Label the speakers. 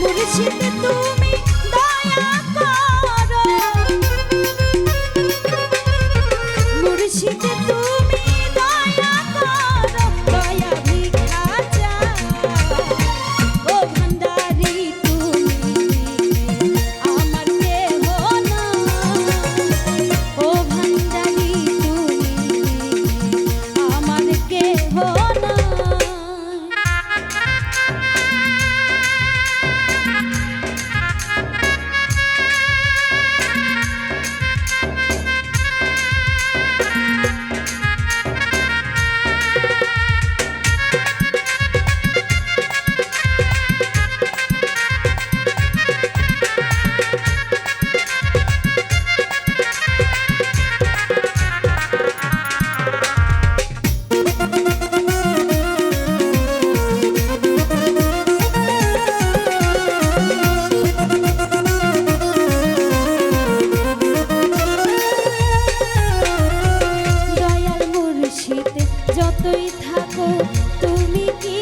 Speaker 1: মুর্শিদ তুমি তুই থাকো তুমি কি